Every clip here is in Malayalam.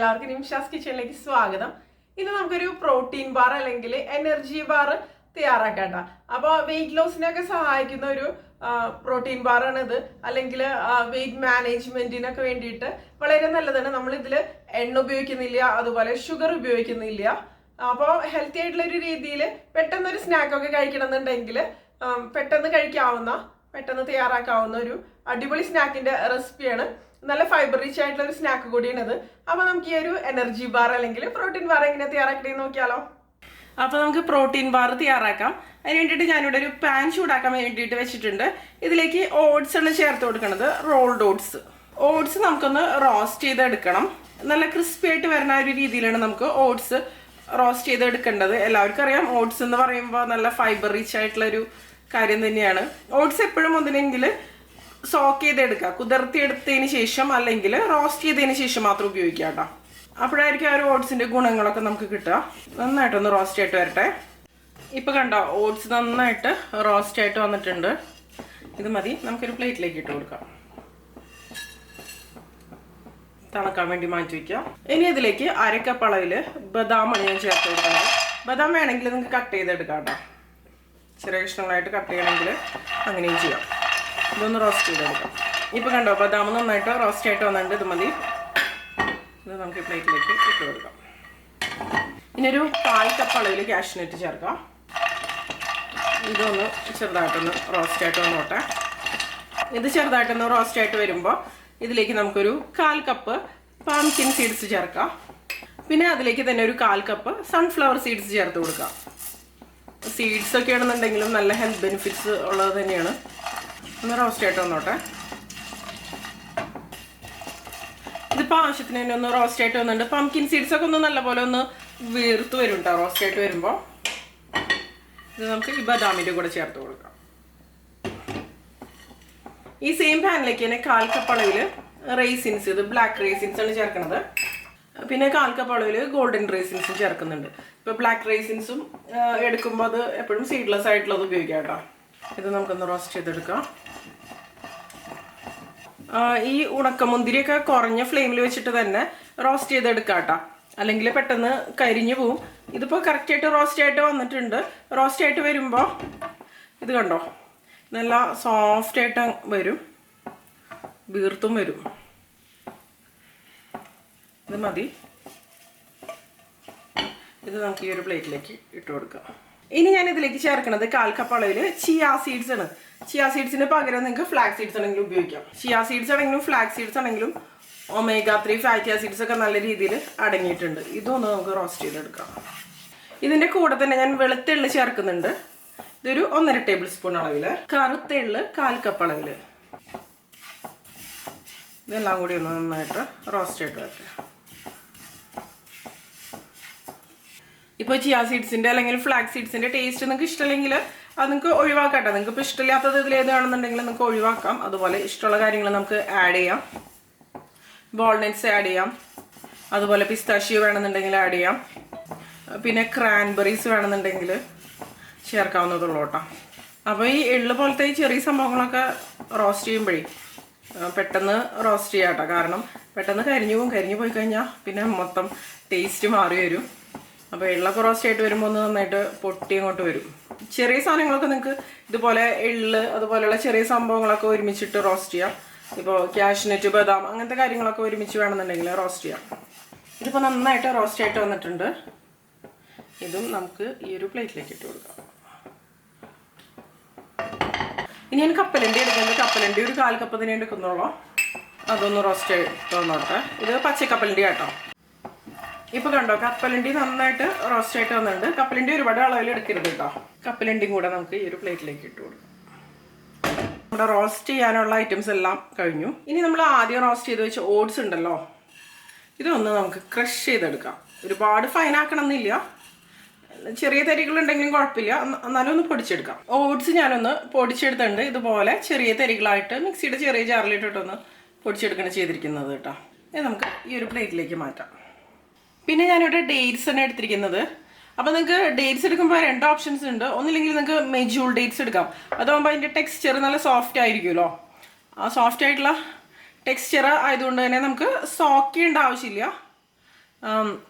എല്ലാവർക്കും നിമിഷാസ് കിച്ചണിലേക്ക് സ്വാഗതം. ഇന്ന് നമുക്കൊരു പ്രോട്ടീൻ ബാർ അല്ലെങ്കിൽ എനർജി ബാർ തയ്യാറാക്കാം ട്ടോ. അപ്പോൾ വെയിറ്റ് ലോസിനൊക്കെ സഹായിക്കുന്ന ഒരു പ്രോട്ടീൻ ബാറാണ് ഇത് അല്ലെങ്കിൽ വെയിറ്റ് മാനേജ്മെന്റിനൊക്കെ വേണ്ടിയിട്ട് വളരെ നല്ലതാണ്. നമ്മൾ ഇതിൽ എണ്ണ ഉപയോഗിക്കുന്നില്ല അതുപോലെ ഷുഗർ ഉപയോഗിക്കുന്നില്ല. അപ്പോൾ ഹെൽത്തി ആയിട്ടുള്ള ഒരു രീതിയിൽ പെട്ടെന്ന് ഒരു സ്നാക്കൊക്കെ കഴിക്കണം എന്നുണ്ടെങ്കിൽ പെട്ടെന്ന് കഴിക്കാവുന്ന പെട്ടെന്ന് തയ്യാറാക്കാവുന്ന ഒരു അടിപൊളി സ്നാക്കിന്റെ റെസിപ്പിയാണ് നല്ല ഫൈബർ റിച്ച് ആയിട്ടുള്ള ഒരു സ്നാക്ക് കൂടിയാണ് ഇത് അപ്പൊ നമുക്ക് ഈ ഒരു എനർജി ബാർ അല്ലെങ്കിൽ പ്രോട്ടീൻ ബാർ എങ്ങനെ തയ്യാറാക്കി നോക്കിയാലോ? അപ്പൊ നമുക്ക് പ്രോട്ടീൻ ബാർ തയ്യാറാക്കാം. അതിന് വേണ്ടിയിട്ട് ഞാനിവിടെ ഒരു പാൻ ചൂടാക്കാൻ വേണ്ടിയിട്ട് വെച്ചിട്ടുണ്ട്. ഇതിലേക്ക് ഓട്സ് ആണ് ചേർത്ത് കൊടുക്കുന്നത് റോൾഡ് ഓട്സ് ഓട്സ് നമുക്കൊന്ന് റോസ്റ്റ് ചെയ്തെടുക്കണം. നല്ല ക്രിസ്പി ആയിട്ട് വരുന്ന ഒരു രീതിയിലാണ് നമുക്ക് ഓട്സ് റോസ്റ്റ് ചെയ്തെടുക്കേണ്ടത്. എല്ലാവർക്കും അറിയാം ഓട്സ് എന്ന് പറയുമ്പോൾ നല്ല ഫൈബർ റിച്ച് ആയിട്ടുള്ള ഒരു കാര്യം തന്നെയാണ്. ഓട്സ് എപ്പോഴും ഒന്നിനെങ്കിൽ സോക്ക് ചെയ്തെടുക്കുക. കുതിർത്തിയെടുത്തതിന് ശേഷം അല്ലെങ്കിൽ റോസ്റ്റ് ചെയ്തതിന് ശേഷം മാത്രം ഉപയോഗിക്കുക കേട്ടോ. അപ്പോഴായിരിക്കും ആ ഒരു ഓട്സിന്റെ ഗുണങ്ങളൊക്കെ നമുക്ക് കിട്ടുക. നന്നായിട്ടൊന്ന് റോസ്റ്റ് ആയിട്ട് വരട്ടെ. ഇപ്പൊ കണ്ടോ ഓട്സ് നന്നായിട്ട് റോസ്റ്റ് ആയിട്ട് വന്നിട്ടുണ്ട്. ഇത് മതി നമുക്കൊരു പ്ലേറ്റിലേക്ക് ഇട്ട് കൊടുക്കാം. തണക്കാൻ വേണ്ടി മാറ്റി വയ്ക്കാം ഇനി ഇതിലേക്ക് അരക്കപ്പ് അളവിൽ ബദാമാണ് ഞാൻ ചേർത്ത് കൊടുക്കുന്നത്. ബദാം വേണമെങ്കിൽ നിങ്ങൾക്ക് കട്ട് ചെയ്തെടുക്കാം കേട്ടോ. ചെറിയ കഷ്ണങ്ങളായിട്ട് കട്ട് ചെയ്യണമെങ്കിൽ അങ്ങനെയും ചെയ്യാം. ഇതൊന്ന് റോസ്റ്റ് ചെയ്തെടുക്കാം. ഇപ്പോൾ കണ്ടോ ബദാം നന്നായിട്ട് റോസ്റ്റ് ആയിട്ട് വന്നിട്ട് ഇത് മതി. ഇത് നമുക്ക് പ്ലേറ്റിലേക്ക് ഇട്ട് കൊടുക്കാം. ഇനി ഒരു കാൽ കപ്പ് അളവിൽ കാഷ്നറ്റ് ചേർക്കാം. ഇതൊന്ന് ചെറുതായിട്ടൊന്ന് റോസ്റ്റ് ആയിട്ട് വന്നോട്ടെ. ഇത് ചെറുതായിട്ടൊന്ന് റോസ്റ്റ് ആയിട്ട് വരുമ്പോൾ ഇതിലേക്ക് നമുക്കൊരു കാൽ കപ്പ് പാംകിൻ സീഡ്സ് ചേർക്കാം. പിന്നെ അതിലേക്ക് തന്നെ ഒരു കാൽ കപ്പ് സൺഫ്ലവർ സീഡ്സ് ചേർത്ത് കൊടുക്കാം. സീഡ്സ് ഒക്കെ ആണെന്നുണ്ടെങ്കിലും നല്ല ഹെൽത്ത് ബെനിഫിറ്റ്സ് ഉള്ളത് തന്നെയാണ്. ഒന്ന് റോസ്റ്റ് ആയിട്ട് വന്നോട്ടെ. ഇതിപ്പോൾ ആവശ്യത്തിന് തന്നെ ഒന്ന് റോസ്റ്റ് ആയിട്ട് പംകിൻ സീഡ്സ് ഒക്കെ ഒന്ന് നല്ലപോലെ ഒന്ന് വീർത്ത് വരും കേട്ടോ റോസ്റ്റ് ആയിട്ട് വരുമ്പോൾ ഇത് നമുക്ക് ഈ ബദാമിന്റെ കൂടെ ചേർത്ത് കൊടുക്കാം. ഈ സെയിം പാനിലേക്ക് തന്നെ കാൽ കപ്പ് റേസിൻസ് ഇത് ബ്ലാക്ക് റേസിൻസ് ആണ് ചേർക്കുന്നത് പിന്നെ കാൽ കപ്പ് ഗോൾഡൻ റേസിൻസും ചേർക്കുന്നുണ്ട്. ഇപ്പോൾ ബ്ലാക്ക് റേസിൻസും എടുക്കുമ്പോൾ അത് എപ്പോഴും സീഡ്ലെസ് ആയിട്ടുള്ളത് ഉപയോഗിക്കാം കേട്ടോ. ഇത് നമുക്കൊന്ന് റോസ്റ്റ് ചെയ്തെടുക്കാം. ഈ ഉണക്കമുന്തിരിയൊക്കെ കുറഞ്ഞ ഫ്ലെയിമിൽ വെച്ചിട്ട് തന്നെ റോസ്റ്റ് ചെയ്തെടുക്കാം കേട്ടോ അല്ലെങ്കിൽ പെട്ടെന്ന് കരിഞ്ഞു പോവും. ഇതിപ്പോൾ കറക്റ്റായിട്ട് റോസ്റ്റ് ആയിട്ട് വന്നിട്ടുണ്ട്. റോസ്റ്റ് ആയിട്ട് വരുമ്പോൾ ഇത് കണ്ടോ? നല്ല സോഫ്റ്റ് ആയിട്ട് വരും. വീർത്തും വരും. ഇത് മതി. ഇത് നമുക്ക് ഈ ഒരു പ്ലേറ്റിലേക്ക് ഇട്ട് കൊടുക്കാം. ഇനി ഞാൻ ഇതിലേക്ക് ചേർക്കുന്നത് കാൽക്കപ്പ് കപ്പ് അളവിൽ ചിയ സീഡ്സ് ആണ്. ചിയ സീഡ്സിന് പകരം നിങ്ങൾക്ക് ഫ്ലാക്സ് സീഡ്സ് ആണെങ്കിലും ഉപയോഗിക്കാം. ചിയ സീഡ്സ് ആണെങ്കിലും ഫ്ലാക്സ് സീഡ്സ് ആണെങ്കിലും ഒമേഗ ത്രീ ഫാറ്റി ആസിഡ്സ് ഒക്കെ നല്ല രീതിയിൽ അടങ്ങിയിട്ടുണ്ട്. ഇതൊന്ന് നമുക്ക് റോസ്റ്റ് ചെയ്തെടുക്കാം. ഇതിന്റെ കൂടെ തന്നെ ഞാൻ വെളുത്തെള്ളി ചേർക്കുന്നുണ്ട്. ഇതൊരു ഒന്നര ടേബിൾ സ്പൂൺ അളവിൽ. കറുത്ത എള്ള് കാൽ കപ്പ് ഇതെല്ലാം കൂടി ഒന്ന് നന്നായിട്ട് റോസ്റ്റ് ചെയ്ത് വരട്ടെ ഇപ്പോൾ ചിയ സീഡ്സിന്റെ അല്ലെങ്കിൽ ഫ്ലാക്സ് സീഡ്സിന്റെ ടേസ്റ്റ് നിങ്ങൾക്ക് ഇഷ്ടമല്ലെങ്കിൽ അത് നിങ്ങൾക്ക് ഒഴിവാക്കാം കേട്ടോ നിങ്ങൾക്ക് ഇപ്പോൾ ഇഷ്ടമില്ലാത്തത് ഇതിൽ ഏതാണെന്നുണ്ടെങ്കിൽ നിങ്ങൾക്ക് ഒഴിവാക്കാം. അതുപോലെ ഇഷ്ടമുള്ള കാര്യങ്ങൾ നമുക്ക് ആഡ് ചെയ്യാം. വാൾനട്ട്സ് ആഡ് ചെയ്യാം. അതുപോലെ പിസ്താഷ്യോ വേണമെന്നുണ്ടെങ്കിൽ ആഡ് ചെയ്യാം. പിന്നെ ക്രാൻബെറീസ് വേണമെന്നുണ്ടെങ്കിൽ ചേർക്കാവുന്നതുള്ളൂ കേട്ടോ. അപ്പോൾ ഈ എള്ള് പോലത്തെ ഈ ചെറിയ സംഭവങ്ങളൊക്കെ റോസ്റ്റ് ചെയ്യുമ്പോഴേ പെട്ടെന്ന് റോസ്റ്റ് ചെയ്യാം കേട്ടോ. കാരണം പെട്ടെന്ന് കരിഞ്ഞു പോകും. കരിഞ്ഞു പോയി കഴിഞ്ഞാൽ പിന്നെ മൊത്തം ടേസ്റ്റ് മാറി വരും. അപ്പോൾ എള്ള റോസ്റ്റ് ആയിട്ട് വരുമ്പോൾ ഒന്ന് നന്നായിട്ട് പൊട്ടി അങ്ങോട്ട് വരും. ചെറിയ സാധനങ്ങളൊക്കെ നിങ്ങൾക്ക് ഇതുപോലെ എള്ള് അതുപോലെയുള്ള ചെറിയ സംഭവങ്ങളൊക്കെ ഒരുമിച്ചിട്ട് റോസ്റ്റ് ചെയ്യാം. ഇപ്പോൾ കാഷ്നറ്റ് ബദാം അങ്ങനത്തെ കാര്യങ്ങളൊക്കെ ഒരുമിച്ച് വേണമെന്നുണ്ടെങ്കിൽ റോസ്റ്റ് ചെയ്യാം. ഇതിപ്പോൾ നന്നായിട്ട് റോസ്റ്റ് ആയിട്ട് വന്നിട്ടുണ്ട്. ഇതും നമുക്ക് ഈ ഒരു പ്ലേറ്റിലേക്ക് ഇട്ട് കൊടുക്കാം. ഇനി ഞാൻ കപ്പലണ്ടി എടുക്കുന്നത് കപ്പലണ്ടി ഒരു കാൽ കപ്പ് തന്നെ എടുക്കുന്നുള്ളൂ. അതൊന്ന് റോസ്റ്റ് വന്നോട്ടെ. ഇത് പച്ചക്കപ്പലണ്ടി കേട്ടോ ഇപ്പൊ കണ്ടോ കപ്പലണ്ടി നന്നായിട്ട് റോസ്റ്റ് ആയിട്ട് വന്നിട്ടുണ്ട്. കപ്പലണ്ടി ഒരുപാട് അളവിൽ എടുക്കരുത് കേട്ടോ. കപ്പലണ്ടിയും കൂടെ നമുക്ക് ഈ ഒരു പ്ലേറ്റിലേക്ക് ഇട്ട് കൊടുക്കാം. നമ്മുടെ റോസ്റ്റ് ചെയ്യാനുള്ള ഐറ്റംസ് എല്ലാം കഴിഞ്ഞു. ഇനി നമ്മൾ ആദ്യം റോസ്റ്റ് ചെയ്ത് വെച്ച ഓട്സ് ഉണ്ടല്ലോ ഇതൊന്ന് നമുക്ക് ക്രഷ് ചെയ്തെടുക്കാം. ഒരുപാട് ഫൈൻ ആക്കണം എന്നില്ല ചെറിയ തരികളുണ്ടെങ്കിലും കുഴപ്പമില്ല. എന്ന- എന്നാലും ഒന്ന് പൊടിച്ചെടുക്കാം. ഓട്സ് ഞാനൊന്ന് പൊടിച്ചെടുത്തിട്ടുണ്ട്. ഇതുപോലെ ചെറിയ തരികളായിട്ട് മിക്സിയുടെ ചെറിയ ജാറിലിട്ടിട്ടൊന്ന് പൊടിച്ചെടുക്കണം ചെയ്തിരിക്കുന്നത് കേട്ടോ. ഇത് നമുക്ക് ഈ ഒരു പ്ലേറ്റിലേക്ക് മാറ്റാം. പിന്നെ ഞാനിവിടെ ഡേറ്റ്സ് ആണ് എടുത്തിരിക്കുന്നത്. അപ്പോൾ നിങ്ങൾക്ക് ഡേറ്റ്സ് എടുക്കുമ്പോൾ രണ്ട് ഓപ്ഷൻസ് ഉണ്ട്. ഒന്നില്ലെങ്കിൽ നിങ്ങൾക്ക് മെജൂൾ ഡേറ്റ്സ് എടുക്കാം. അതാകുമ്പോൾ അതിന്റെ ടെക്സ്ചർ നല്ല സോഫ്റ്റ് ആയിരിക്കുമല്ലോ. ആ സോഫ്റ്റ് ആയിട്ടുള്ള ടെക്സ്ചർ ആയതുകൊണ്ട് തന്നെ നമുക്ക് സോക്ക് ചെയ്യേണ്ട ആവശ്യമില്ല.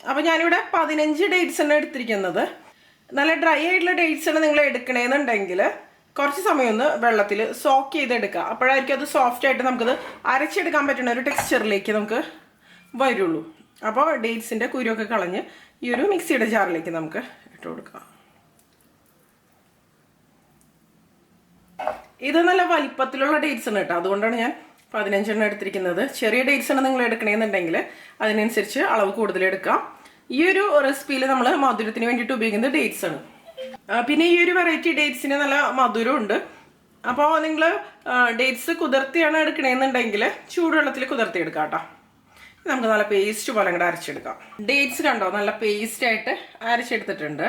അപ്പോൾ ഞാനിവിടെ പതിനഞ്ച് ഡേറ്റ്സ് ആണ് എടുത്തിരിക്കുന്നത്. നല്ല ഡ്രൈ ആയിട്ടുള്ള ഡേറ്റ്സ് ആണ് നിങ്ങൾ എടുക്കണേന്നുണ്ടെങ്കിൽ കുറച്ച് സമയം ഒന്ന് വെള്ളത്തിൽ സോക്ക് ചെയ്തെടുക്കുക. അപ്പോഴായിരിക്കും അത് സോഫ്റ്റ് ആയിട്ട് നമുക്കത് അരച്ചെടുക്കാൻ പറ്റുന്ന ഒരു ടെക്സ്ചറിലേക്ക് നമുക്ക് വരുള്ളൂ. അപ്പോൾ ഡേറ്റ്സിന്റെ കുരുവൊക്കെ കളഞ്ഞ് ഈ ഒരു മിക്സിയുടെ ജാറിലേക്ക് നമുക്ക് ഇട്ട് കൊടുക്കാം. ഇത് നല്ല വലിപ്പത്തിലുള്ള ഡേറ്റ്സ് ആണ് കേട്ടോ. അതുകൊണ്ടാണ് ഞാൻ പതിനഞ്ചെണ്ണം എടുത്തിരിക്കുന്നത്. ചെറിയ ഡേറ്റ്സ് ആണ് നിങ്ങൾ എടുക്കണമെന്നുണ്ടെങ്കിൽ അതിനനുസരിച്ച് അളവ് കൂടുതൽ എടുക്കാം. ഈ ഒരു റെസിപ്പിയിൽ നമ്മൾ മധുരത്തിന് വേണ്ടിയിട്ട് ഉപയോഗിക്കുന്നത് ഡേറ്റ്സ് ആണ്. പിന്നെ ഈ ഒരു വെറൈറ്റി ഡേറ്റ്സിന് നല്ല മധുരമുണ്ട് അപ്പോൾ നിങ്ങൾ ഡേറ്റ്സ് കുതിർത്തിയാണ് എടുക്കണമെന്നുണ്ടെങ്കിൽ ചൂടുവെള്ളത്തിൽ കുതിർത്തി എടുക്കാം കേട്ടോ. നമുക്ക് നല്ല പേസ്റ്റ് പോലെ അങ്ങോട്ട് അരച്ചെടുക്കാം. ഡേറ്റ്സ് കണ്ടോ? നല്ല പേസ്റ്റ് ആയിട്ട് അരച്ചെടുത്തിട്ടുണ്ട്.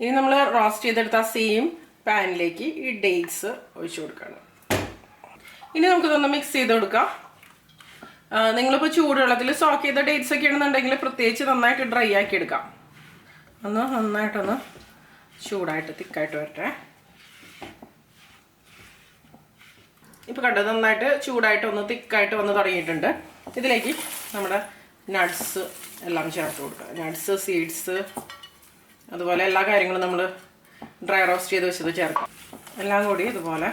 ഇനി നമ്മൾ റോസ്റ്റ് ചെയ്തെടുത്ത സെയിം പാനിലേക്ക് ഈ ഡേറ്റ്സ് ഒഴിച്ചു കൊടുക്കണം. ഇനി നമുക്ക് നമുക്കിതൊന്ന് മിക്സ് ചെയ്ത് കൊടുക്കാം. നിങ്ങളിപ്പോൾ ചൂടുവെള്ളത്തിൽ സോക്ക് ചെയ്ത ഡേറ്റ്സ് ഒക്കെ ആണെന്നുണ്ടെങ്കിൽ പ്രത്യേകിച്ച് നന്നായിട്ട് ഡ്രൈ ആക്കി എടുക്കാം. ഒന്ന് നന്നായിട്ടൊന്ന് ചൂടായിട്ട് തിക്കായിട്ട് വരട്ടെ. ഇപ്പൊ കണ്ടത് നന്നായിട്ട് ചൂടായിട്ട് ഒന്ന് തിക്കായിട്ട് വന്ന് തുടങ്ങിയിട്ടുണ്ട്. ഇതിലേക്ക് നമ്മുടെ നട്ട്സ് എല്ലാം ചേർത്ത് കൊടുക്കുക. നട്ട്സ് സീഡ്സ് അതുപോലെ എല്ലാ കാര്യങ്ങളും നമ്മൾ ഡ്രൈ റോസ്റ്റ് ചെയ്ത് വെച്ചത് ചേർക്കാം. എല്ലാം കൂടി ഇതുപോലെ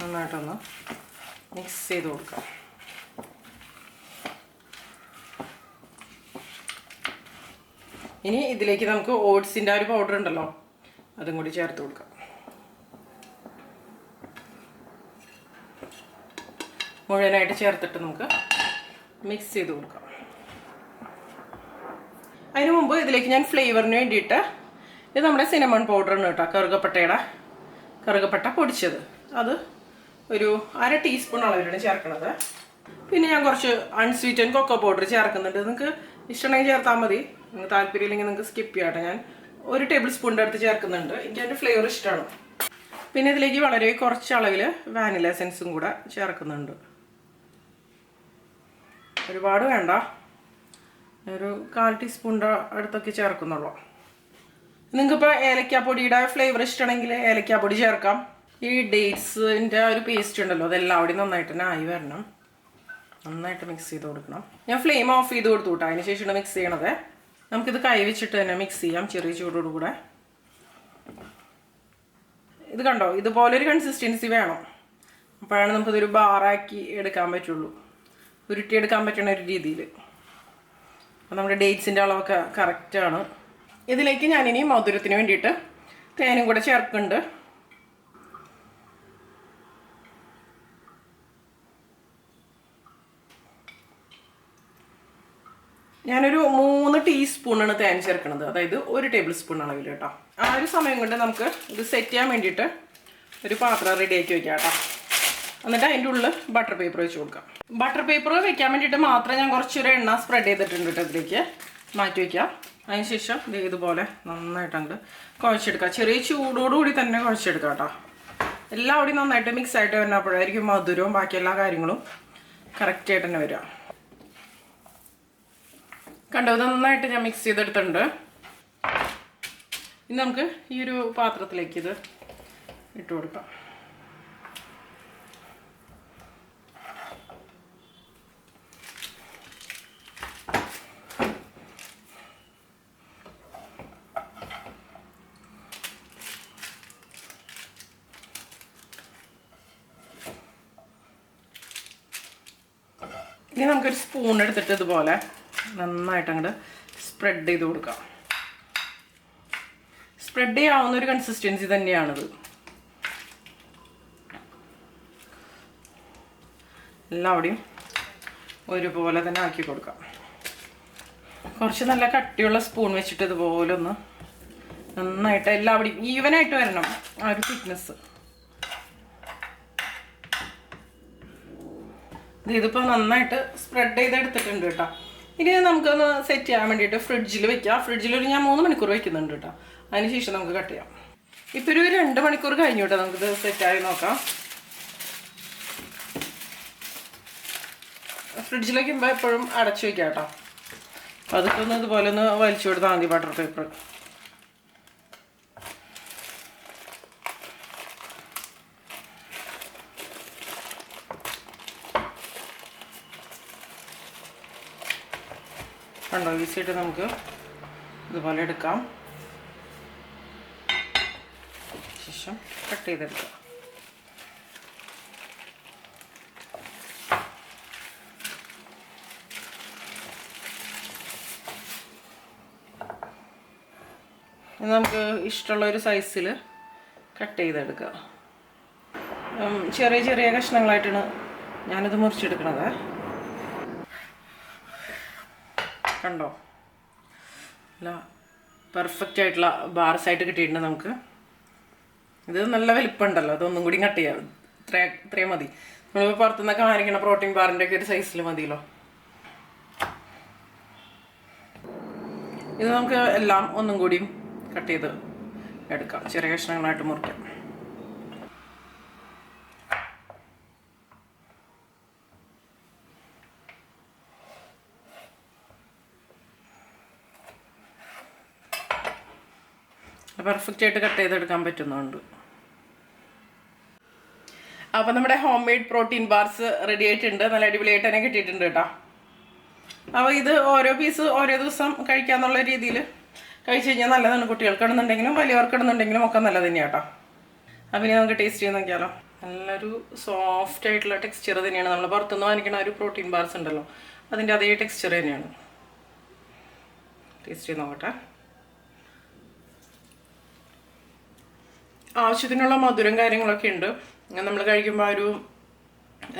നന്നായിട്ടൊന്ന് മിക്സ് ചെയ്ത് കൊടുക്കാം ഇനി ഇതിലേക്ക് നമുക്ക് ഓട്സിന്റെ ആ ഒരു പൗഡർ ഉണ്ടല്ലോ അതും കൂടി ചേർത്ത് കൊടുക്കാം. മുഴുവനായിട്ട് ചേർത്തിട്ട് നമുക്ക് മിക്സ് ചെയ്ത് കൊടുക്കാം. അതിന് മുമ്പ് ഇതിലേക്ക് ഞാൻ ഫ്ലേവറിന് വേണ്ടിയിട്ട് ഇത് നമ്മുടെ സിനമൺ പൗഡറാണ് കേട്ടോ കറുകപ്പട്ടയുടെ കറുകപ്പട്ട പൊടിച്ചത്. അത് ഒരു അര ടീസ്പൂൺ അളവിലാണ് ചേർക്കുന്നത്. പിന്നെ ഞാൻ കുറച്ച് അൺസ്വീറ്റൻ കൊക്കോ പൗഡർ ചേർക്കുന്നുണ്ട്. നിങ്ങൾക്ക് ഇഷ്ടമുണ്ടെങ്കിൽ ചേർത്താൽ മതി. നിങ്ങൾക്ക് താല്പര്യമില്ലെങ്കിൽ നിങ്ങൾക്ക് സ്കിപ്പ് ചെയ്യാട്ടെ ഞാൻ. ഒരു ടേബിൾ സ്പൂണിന്റെ അടുത്ത് ചേർക്കുന്നുണ്ട്. എനിക്ക് അതിന്റെ ഫ്ലേവർ ഇഷ്ടമാണ്. പിന്നെ ഇതിലേക്ക് വളരെ കുറച്ച് അളവിൽ വാനില എസൻസും കൂടെ ചേർക്കുന്നുണ്ട്. ഒരുപാട് വേണ്ട. ഒരു കാൽ ടീസ്പൂണിന്റെ അടുത്തൊക്കെ ചേർക്കുന്നുള്ളൂ. നിങ്ങൾക്കിപ്പോൾ ഏലക്കാപ്പൊടിയുടെ ഫ്ലേവർ ഇഷ്ടമാണെങ്കിൽ ഏലക്കാപ്പൊടി ചേർക്കാം. ഈ ഡേറ്റ്സിന്റെ ഒരു പേസ്റ്റ് ഉണ്ടല്ലോ അതെല്ലാം അവിടെ നന്നായിട്ട് തന്നെ ആയി വരണം. നന്നായിട്ട് മിക്സ് ചെയ്ത് കൊടുക്കണം. ഞാൻ ഫ്ലെയിം ഓഫ് ചെയ്ത് കൊടുത്തു കേട്ടോ അതിന് ശേഷമാണ് മിക്സ് ചെയ്യണത്. നമുക്കിത് കൈ വെച്ചിട്ട് തന്നെ മിക്സ് ചെയ്യാം ചെറിയ ചൂടോടുകൂടെ ഇത് കണ്ടോ ഇതുപോലൊരു കൺസിസ്റ്റൻസി വേണം. അപ്പോഴാണ് നമുക്കിതൊരു ബാറാക്കി എടുക്കാൻ പറ്റുള്ളൂ. ഉരുട്ടിയെടുക്കാൻ പറ്റുന്ന ഒരു രീതിയിൽ നമ്മുടെ ഡേറ്റ്സിന്റെ അളവൊക്കെ കറക്റ്റാണ് ഇതിലേക്ക് ഞാനിനി മധുരത്തിന് വേണ്ടിയിട്ട് തേനും കൂടെ ചേർക്കുന്നുണ്ട്. ഞാനൊരു മൂന്ന് ടീസ്പൂണാണ് തേൻ ചേർക്കുന്നത്. അതായത് ഒരു ടേബിൾ സ്പൂൺ അളവിൽ കേട്ടോ. ആ ഒരു സമയം കൊണ്ട് നമുക്ക് ഇത് സെറ്റ് ചെയ്യാൻ വേണ്ടിയിട്ട് ഒരു പാത്രം റെഡിയാക്കി വയ്ക്കാം കേട്ടോ. എന്നിട്ട് അതിന്റെ ഉള്ളിൽ ബട്ടർ പേപ്പർ വെച്ച് കൊടുക്കാം. ബട്ടർ പേപ്പർ വെക്കാൻ വേണ്ടിയിട്ട് മാത്രം ഞാൻ കുറച്ചൊരു എണ്ണ സ്പ്രെഡ് ചെയ്തിട്ടുണ്ട് കേട്ടോ ഇതിലേക്ക്. മാറ്റി വയ്ക്കാം അതിനുശേഷം ശേഷം ഇതുപോലെ നന്നായിട്ട് അങ്ങോട്ട് കുഴച്ചെടുക്കുക ചെറിയ ചൂടോടുകൂടി തന്നെ കുഴച്ചെടുക്കുക കേട്ടോ. എല്ലാം കൂടി നന്നായിട്ട് മിക്സ് ആയിട്ട് വരുന്നപ്പോഴായിരിക്കും മധുരവും ബാക്കി എല്ലാ കാര്യങ്ങളും കറക്റ്റായിട്ട് തന്നെ വരിക. കണ്ടോ ഇത് നന്നായിട്ട് ഞാൻ മിക്സ് ചെയ്തെടുത്തിട്ടുണ്ട്. ഇനി നമുക്ക് ഈ ഒരു പാത്രത്തിലേക്ക് ഇത് ഇട്ട് കൊടുക്കാം. ഇനി നമുക്കൊരു സ്പൂൺ എടുത്തിട്ട് ഇതുപോലെ നന്നായിട്ട് അങ്ങോട്ട് സ്പ്രെഡ് ചെയ്ത് കൊടുക്കാം. സ്പ്രെഡ് ചെയ്യാവുന്ന ഒരു കൺസിസ്റ്റൻസി തന്നെയാണിത്. എല്ലാവിടെയും ഒരുപോലെ തന്നെ ആക്കി കൊടുക്കാം. കുറച്ച് നല്ല കട്ടിയുള്ള സ്പൂൺ വെച്ചിട്ട് ഇതുപോലെ ഒന്ന് നന്നായിട്ട് എല്ലാവിടെയും ഈവനായിട്ട് വരണം ആ ഒരു തിക്നെസ് ഇതിപ്പോൾ നന്നായിട്ട് സ്പ്രെഡ് ചെയ്തെടുത്തിട്ടുണ്ട് കേട്ടോ ഇനി നമുക്കൊന്ന് സെറ്റ് ചെയ്യാൻ വേണ്ടിയിട്ട് ഫ്രിഡ്ജിൽ വെക്കാം. ഫ്രിഡ്ജിൽ ഒരു ഞാൻ മൂന്ന് മണിക്കൂർ വെക്കുന്നുണ്ട് കേട്ടോ അതിന് ശേഷം നമുക്ക് കട്ട് ചെയ്യാം. ഇപ്പം ഒരു രണ്ട് മണിക്കൂർ കഴിഞ്ഞു കേട്ടോ നമുക്കിത് സെറ്റായി നോക്കാം. ഫ്രിഡ്ജിൽ വയ്ക്കുമ്പോൾ എപ്പോഴും അടച്ചു വയ്ക്കാം കേട്ടോ അതൊക്കെ ഒന്ന് ഇതുപോലെ ഒന്ന് വലിച്ചു കൊടുത്താൽ മതി ബട്ടർ പേപ്പർ കണ്ടോ ഈസിയായിട്ട് നമുക്ക് ഇതുപോലെ എടുക്കാം. ശേഷം കട്ട് ചെയ്തെടുക്കാം. നമുക്ക് ഇഷ്ടമുള്ള ഒരു സൈസിൽ കട്ട് ചെയ്തെടുക്കുക ചെറിയ ചെറിയ കഷ്ണങ്ങളായിട്ടാണ് ഞാനിത് മുറിച്ചെടുക്കണത്. കണ്ടോ? അല്ല പെർഫെക്റ്റ് ആയിട്ടുള്ള ബാർസ് ആയിട്ട് കിട്ടിയിട്ടുണ്ട് നമുക്ക്. ഇത് നല്ല വലിപ്പമുണ്ടല്ലോ അതൊന്നും കൂടി കട്ട് ചെയ്യാം. ഇത്ര ഇത്രയും മതി. നമ്മളിപ്പോൾ പുറത്തുനിന്നൊക്കെ വാങ്ങിക്കണ പ്രോട്ടീൻ ബാറിന്റെ ഒക്കെ ഒരു സൈസിൽ മതിയല്ലോ. ഇത് നമുക്ക് എല്ലാം ഒന്നും കൂടിയും കട്ട് ചെയ്ത് എടുക്കാം. ചെറിയ കഷ്ണങ്ങളായിട്ട് മുറിക്കാം. പെർഫെക്റ്റ് ആയിട്ട് കട്ട് ചെയ്തെടുക്കാൻ പറ്റുന്നുണ്ട്. അപ്പോൾ നമ്മുടെ home made protein bars ready ആയിട്ടുണ്ട്. നല്ല അടിപൊളിയായിട്ട് തന്നെ കിട്ടിയിട്ടുണ്ട് കേട്ടോ. അപ്പോൾ ഇത് ഓരോ പീസ് ഓരോ ദിവസം കഴിക്കാന്നുള്ള രീതിയിൽ കഴിച്ചു കഴിഞ്ഞാൽ നല്ലതാണ്. കുട്ടികൾക്കാണെന്നുണ്ടെങ്കിലും വലിയവർക്കാണെന്നുണ്ടെങ്കിലും ഒക്കെ നല്ലത് തന്നെയാണ് കേട്ടോ. അപ്പം ഇനി നമുക്ക് ടേസ്റ്റ് ചെയ്ത് നോക്കിയാലോ. നല്ലൊരു സോഫ്റ്റ് ആയിട്ടുള്ള ടെക്സ്ചർ തന്നെയാണ്. നമ്മൾ പുറത്തുനിന്ന് വാങ്ങിക്കുന്ന ഒരു പ്രോട്ടീൻ ബാർസ് ഉണ്ടല്ലോ. അതിന്റെ അതേ ടെക്സ്ചർ തന്നെയാണ്. ടേസ്റ്റ് ചെയ്ത് നോക്കട്ടെ. ആവശ്യത്തിനുള്ള മധുരം കാര്യങ്ങളൊക്കെ ഉണ്ട്. നമ്മൾ കഴിക്കുമ്പോൾ ആ ഒരു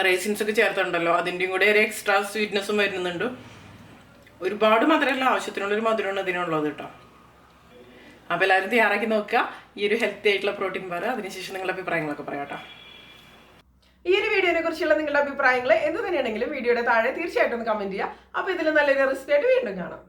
റേസിൻസ് ഒക്കെ ചേർത്തുണ്ടല്ലോ അതിന്റെയും കൂടെ ഒരു എക്സ്ട്രാ സ്വീറ്റ്നെസ്സും വരുന്നുണ്ട്. ഒരുപാട് മധുരമല്ല ആവശ്യത്തിനുള്ളൊരു മധുരമാണ് ഇതിനുള്ളത് കേട്ടോ. അപ്പോൾ എല്ലാവരും തയ്യാറാക്കി നോക്കുക. ഈ ഒരു ഹെൽത്തി ആയിട്ടുള്ള പ്രോട്ടീൻ ബാർ അതിനുശേഷം നിങ്ങളുടെ അഭിപ്രായങ്ങളൊക്കെ പറയാം കേട്ടോ. ഈ ഒരു വീഡിയോനെ കുറിച്ചുള്ള നിങ്ങളുടെ അഭിപ്രായങ്ങൾ എന്ത് തന്നെയാണെങ്കിലും വീഡിയോയുടെ താഴെ തീർച്ചയായിട്ടും ഒന്ന് കമന്റ് ചെയ്യുക. അപ്പോൾ ഇതിൽ നല്ലൊരു റിസ്റ്റായിട്ട് വീണ്ടും കാണാം.